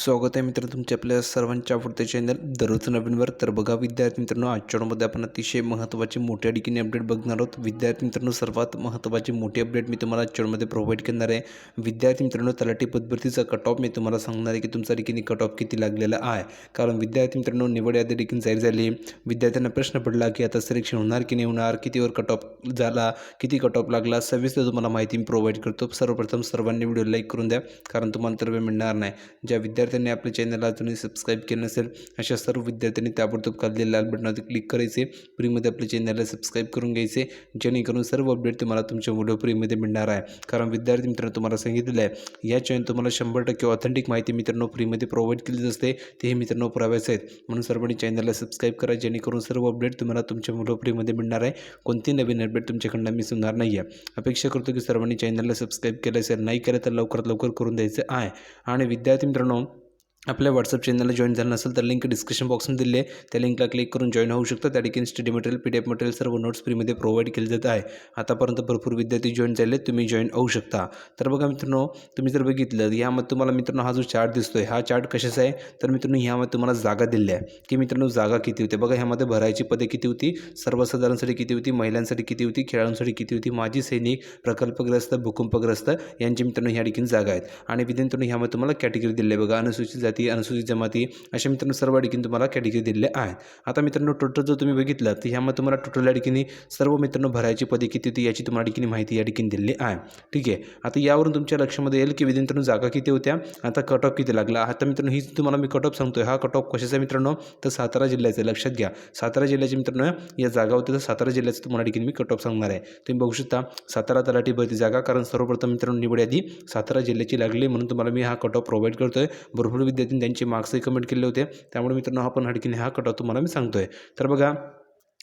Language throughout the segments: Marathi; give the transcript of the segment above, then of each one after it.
स्वागत आहे मित्र तुमच्या आपल्या सर्वांच्या आवडते चॅनल दररोज नवीनवर. तर बघा विद्यार्थी मित्रांनो आजच्या आपण अतिशय महत्त्वाचे मोठ्या ठिकाणी अपडेट बघणार आहोत. विद्यार्थी मित्रांनो सर्वात महत्त्वाचे मोठी अपडेट मी तुम्हाला आजच्या प्रोव्हाइड करणार आहे. विद्यार्थी मित्रांनो तलाठी पदभरतीचा कट ऑफ मी तुम्हाला सांगणार आहे की तुमचा ठिकाणी कट ऑफ किती लागलेला आहे. कारण विद्यार्थी मित्रांनो निवड यादी देखील जाहीर झाली. विद्यार्थ्यांना प्रश्न पडला की आता सिलेक्शन होणार की नाही होणार कितीवर कट ऑफ झाला किती कट ऑफ लागला सविस्तर तुम्हाला माहिती मी प्रोव्हाइड करतो. सर्वप्रथम सर्वांनी व्हिडिओ लाईक करून द्या कारण तुम्हाला तर वेळ मिळणार नाही. ज्या विद्यार्थी विद्यार्थ्यांनी आपल्या चॅनलला अजूनही सबस्क्राईब केलं नसेल अशा सर्व विद्यार्थ्यांनी ताबडतोब खाली लाल बटनावर क्लिक करायचे. फ्रीमध्ये आपल्या चॅनलला सबस्क्राईब करून घ्यायचे. जेणेकरून सर्व अपडेट तुम्हाला तुमच्या व्हिडिओ फ्रीमध्ये मिळणार आहे. कारण विद्यार्थी मित्रांनो तुम्हाला सांगितलेलं आहे या चॅनल तुम्हाला शंभर टक्के ऑथेंटिक माहिती मित्रांनो फ्रीमध्ये प्रोव्हाइड केली असते तेही मित्रांनो पुराव्याचे आहेत. म्हणून सर्वांनी चॅनलला सबस्क्राईब करा जेणेकरून सर्व अपडेट तुम्हाला तुमच्या व्हिडिओ फ्रीमध्ये मिळणार आहे. कोणती नवीन अपडेट तुमच्याकडनं मिस होणार नाही आहे अपेक्षा करतो की सर्वांनी चॅनलला सबस्क्राईब केलं असेल नाही केलं तर लवकरात लवकर करून द्यायचं आहे. आणि विद्यार्थी मित्रांनो आपल्या व्हॉट्सअप चॅनलला जॉईन झालं नसेल तर लिंक डिस्क्रिप्शन बॉक्समध्ये दिले त्या लिंकला क्लिक करून जॉईन होऊ शकतं. त्या ठिकाणी study material P D F material सर्व नोट्स फ्रीमध्ये प्रोव्हाइड केले जात आहे. आतापर्यंत भरपूर विद्यार्थी जॉईन झाले तुम्ही जॉईन होऊ शकता. तर बघा मित्रांनो तुम्ही जर बघितलं यामध्ये तुम्हाला मित्रांनो हा जो चार्ट दिसतो आहे हा चार्ट कशाचा आहे? तर मित्रांनो ह्यामध्ये तुम्हाला जागा दिल्या आहे. की मित्रांनो जागा किती होती? बघा ह्यामध्ये भरायची पदे किती होती? सर्वसाधारणसाठी किती होती? महिलांसाठी किती होती? खेळाडूंसाठी किती होती? माजी सैनिक प्रकल्पग्रस्त भूकंपग्रस्त यांची मित्रांनो ह्या ठिकाणी जागा आहेत. आणि विद्यार्थ्यांनी ह्यामध्ये तुम्हाला कॅटेगरी दिली आहे. बघा अनुसूचित जाती अनुसूचित जमाती अशा मित्रांनो सर्व अडकीने तुम्हाला कॅटेगरी दिलेले आहेत. आता मित्रांनो टोटल जर तुम्ही बघितलं तर ह्यामध्ये तुम्हाला टोटल या ठिकाणी सर्व मित्रांनो भरायची पदे किती होती याची तुम्हाला ठिकाणी माहिती या ठिकाणी दिलेली आहे. ठीक आहे? आता यावरून तुमच्या लक्षामध्ये येईल की विद्यार्थ्यांनो जागा किती होत्या आता कट ऑफ किती लागला. आता मित्रांनो हीच तुम्हाला मी कट ऑफ सांगतोय. हा कट ऑफ कशाचा मित्रांनो? तर सातारा जिल्ह्याचा लक्षात घ्या. सातारा जिल्ह्याचे मित्रांनो या जागा होत्या तर सातारा जिल्ह्याचं तुम्हाला ठिकाणी मी कट ऑफ सांगणार आहे. तुम्ही बघू शकता सातारा तलाठी भरती जागा कारण सर्वप्रथम मित्रांनो निवड यादी सातारा जिल्ह्याची लागली म्हणून तुम्हाला मी हा कट ऑफ प्रोव्हाइड करतोय. भरपूर विद्यार्थ्यांनी त्यांचे मार्क्सही कमेंट केले होते. त्यामुळे मित्रांनो आपण पण ठिकाणी हा कट ऑफ तुम्हाला मी सांगतोय. तर बघा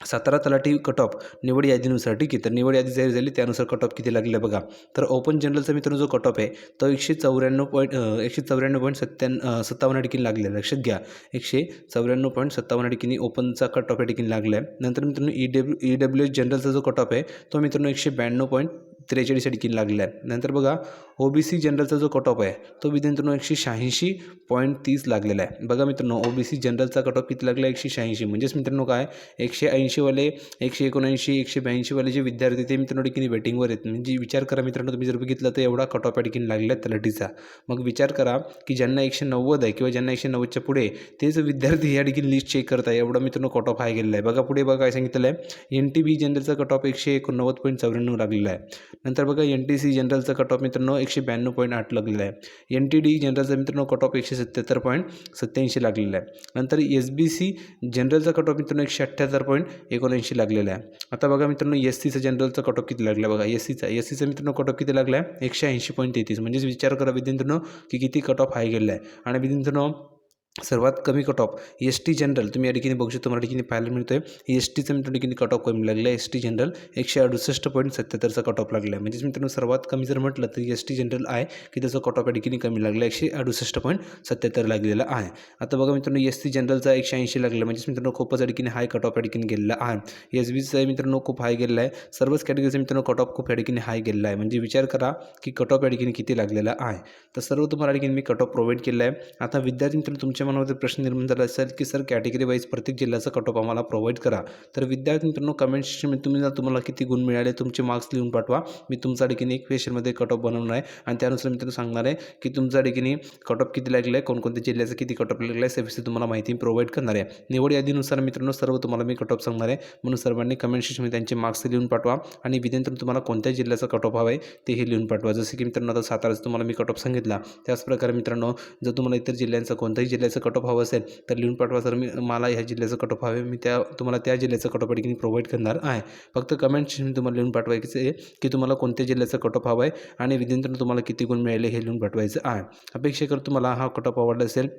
सातारा तलाठी कट ऑफ निवड यादीनुसार ठीक आहे? तर निवड यादी जाहीर झाली त्यानुसार कट ऑफ किती लागले बघा. तर ओपन जनरलचा मित्रांनो जो कट ऑफ आहे तो एकशे चौऱ्याण्णव पॉईंट एकशे चौऱ्याण्णव पॉईंट सत्त्याण्णव सत्तावन्न ठिकाणी लागले लक्षात घ्या. एकशे चौऱ्याण्णव पॉईंट सत्तावन्न ठिकाणी ओपनचा कट ऑफ या ठिकाणी लागला आहे नंतर मित्रांनो E W E W S जनरलचा जो कट ऑफ आहे तो मित्रांनो एकशे ब्याण्णव पॉईंट त्रेचाळीस या ठिकाणी लागला आहे नंतर बघा ओ बी सी जनरलचा जो कट ऑफ आहे तो मित्रांनो एकशे शहाऐंशी पॉईंट तीस लागलेला आहे. बघा मित्रांनो ओ बी सी जनरलचा कट ऑफ किती लागला? एकशे शहाऐंशी. म्हणजेच मित्रांनो काय? एकशे ऐंशीवाले एकशे एकोणऐंशी एकशे ब्याऐंशीवाले जे विद्यार्थी ते मित्रांनो ठिकाणी वेटिंगवर आहेत. म्हणजे विचार करा मित्रांनो तुम्ही जर बघितलं तर एवढा कट ऑफ या ठिकाणी लागला आहे तलाठीचा. मग विचार करा की ज्यांना एकशे नव्वद आहे किंवा ज्यांना एकशे नव्वदच्या पुढे तेच विद्यार्थी या ठिकाणी लिस्ट चेक करत आहे एवढा मित्रांनो कट ऑफ आहे गेलेला आहे. बघा पुढे बघा काय सांगितलं आहे. एन टी बी जनरलचा कट ऑफ एकशे एकोणनव्वद पॉईंट चौऱ्याण्णव लागलेला आहे. नंतर बघा एन टी सी जनरलचा कट ऑफ मित्रांनो एकशे ब्याण्णव पॉईंट आठ लागलेला आहे. एन टी डी जनरलचा मित्रांनो कट ऑफ एकशे सत्याहत्तर पॉईंट सत्याऐंशी लागलेला आहे. नंतर एस बी सी जनरलचा कट ऑफ मित्रांनो एकशे अठ्ठ्याहत्तर पॉईंट एकोणऐंशी लागलेला आहे. आता बघा मित्रांनो एस सीचा जनरलचा कट ऑफ किती लागला बघा. एस सीचा एस सीचा मित्रांनो कट ऑफ किती लागला आहे? एकशे ऐंशी पॉईंट तेहतीस. म्हणजेच विचार करा विद्यार्थ्यांनो की किती कट ऑफ हाय गेलेला आहे. आणि विद्यार्थ्यांनो सर्वात कमी cut off S T general तुम्ही या ठिकाणी बघू शकता तुम्हाला ठिकाणी पाहायला मिळतो आहे एस टीचं मित्र ठिकाणी कट ऑफ कमी लागला आहे एस टी जनरल एकशे अडुसष्ट पॉईंट सत्याहत्तरचा कट ऑफ लागला आहे म्हणजेच मित्रांनो सर्वात कमी जर म्हटलं तर एस टी जनरल आहे की त्याचा कट ऑफ या ठिकाणी कमी लागला आहे एकशे अडुसष्ट पॉईंट सत्याहत्तर लागलेला आहे. आता बघा मित्रांनो एस टी जनरलचा एकशे ऐंशी लागला. म्हणजेच मित्रांनो खूपच या ठिकाणी हाय कट ऑफ या ठिकाणी गेलेला आहे. एस बीचा मित्रांनो खूप हाय गेलेला आहे. सर्वच कॅटेगरीचा मित्रांनो कट ऑफ खूप या ठिकाणी हाय गेलेला आहे. म्हणजे विचार करा की कट ऑफ या ठिकाणी किती लागलेला आहे. तर सर्व तुम्हाला या ठिकाणी मी कट ऑफ प्रोव्हाइड केला आहे. आता विद्यार्थी मित्रांनो तुमच्या मनामध्ये प्रश्न निर्माण झाला असेल की सर कॅटेगरी वाईज प्रत्येक जिल्ह्याचा कट ऑफ आम्हाला प्रोव्हाइड करा. तर विद्यार्थी मित्रांनो कमेंट सेक्शनमध्ये तुम्ही जर तुम्हाला किती गुण मिळाले तुमचे मार्क्स लिहून पाठवा. मी तुमचा ठिकाणी एक क्वेश्चनमध्ये कट ऑफ बनवणार आहे. आणि त्यानुसार मित्रांनो सांगणार आहे की तुमच्या ठिकाणी कट ऑफ किती लागलं आहे कोणकोणत्या जिल्ह्याचं किती कट ऑफ आहे सविस्तर तुम्हाला माहिती प्रोव्हाइड करणार आहे. निवड यादीनुसार मित्रांनो सर्व तुम्हाला मी कट ऑफ सांगणार आहे. म्हणून सर्वांनी कमेंट सेक्शनमध्ये त्यांचे मार्क्स लिहून पाठवा. आणि विद्यार्थ्यांनो तुम्हाला कोणत्या जिल्ह्याचा कट ऑफ हवा आहे तेही लिहून पाठवा. जसं की मित्रांनो आता साताराचं तुम्हाला मी कट ऑफ सांगितला. त्याचप्रकारे मित्रांनो जर तुम्हाला इतर जिल्ह्यांचा कोणत्याही जिल्ह्याचं कट ऑफ हवं असेल तर लिहून पाठवा सर. मी मला ह्या जिल्ह्याचं कट ऑफ हवे. मी त्या तुम्हाला त्या जिल्ह्याचं कट ऑफ ठिकाणी प्रोव्हाइड करणार आहे. फक्त कमेंट तुम्हाला लिहून पाठवायचं आहे की तुम्हाला कोणत्या जिल्ह्याचं कट ऑफ हवं आहे आणि विद्यार्थ्यांना तुम्हाला किती गुण मिळाले हे लिहून पाठवायचं आहे. अपेक्षा करतो तुम्हाला हा कट ऑफ आवडला असेल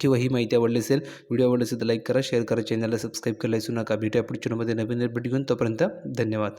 किंवा ही माहिती आवडली असेल व्हिडिओ आवडला असेल तर लाईक करा शेअर करा चॅनलला सबस्क्राईब करायला विसरू नका. भेटूया पुढच्या नवीन भेट घेऊन तोपर्यंत धन्यवाद.